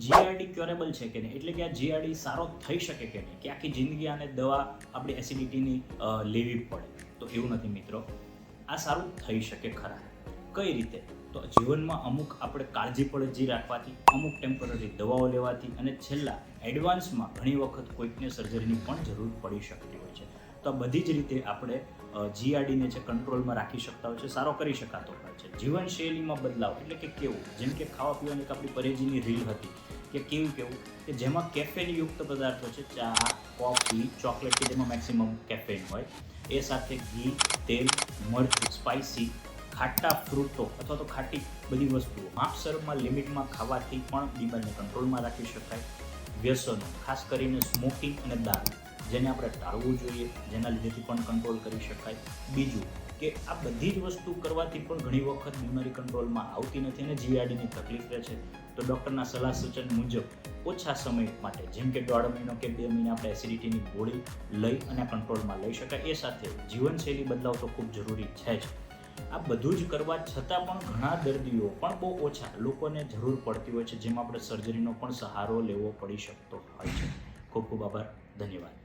GRD curable છે કે નહીં? એટલે કે આ જીઆરડી સારો થઈ શકે કે નહીં? કે આખી જિંદગી આને દવા આપણી એસિડિટીની લેવી પડે. તો એવું નથી મિત્રો. આ સારું થઈ શકે ખરા. કઈ રીતે? તો જીવનમાં અમુક આપણે કાળજી પડજી રાખવાથી, અમુક ટેમ્પરરી દવાઓ લેવાથી અને છેલ્લા એડવાન્સમાં ઘણી વખત કોઈકને સર્જરીની પણ જરૂર પડી શકતી તો આ બધી જ રીતે આપણે જીઆરડીને છે કંટ્રોલમાં રાખી શકતા હોય છે, સારો કરી શકાતો હોય છે. જીવનશૈલીમાં બદલાવ એટલે કે કેવું? જેમ કે ખાવા પીવાની આપણી પરેજીની રીલ હતી કે કેવું કેવું? કે જેમાં કેફેન યુક્ત પદાર્થો છે, ચા કોફી ચોકલેટ કે જેમાં મેક્સિમમ કેફેન હોય. એ સાથે ઘી, તેલ, મરચું સ્પાઇસી ખાટા ફ્રૂટો અથવા તો ખાટી બધી વસ્તુઓ. માપસરમાં લિમિટમાં ખાવાથી પણ બીમારીને કંટ્રોલમાં રાખી શકાય. વ્યસનો, ખાસ કરીને સ્મોકિંગ અને દારૂ. જેને આપણે ટાળવું જોઈએ, જેના લીધેથી પણ કંટ્રોલ કરી શકાય. બીજું કે આ બધી જ વસ્તુ કરવાથી પણ ઘણી વખત બીમારી કંટ્રોલમાં આવતી નથી અને જીઆરડીની તકલીફ રહે છે. તો ડૉક્ટરના સલાહ સૂચન મુજબ ઓછા સમય માટે, જેમ કે દોઢ મહિનો કે બે મહિના આપણે એસિડિટીની ગોળી લઈ અને કંટ્રોલમાં લઈ શકાય. એ સાથે જીવનશૈલી બદલાવ તો ખૂબ જરૂરી છે જ. આ બધું જ કરવા છતાં પણ ઘણા દર્દીઓ પણ બહુ ઓછા લોકોને જરૂર પડતી હોય છે, જેમાં આપણે સર્જરીનો પણ સહારો લેવો પડી શકતો હોય છે. ખૂબ ખૂબ આભાર. ધન્યવાદ.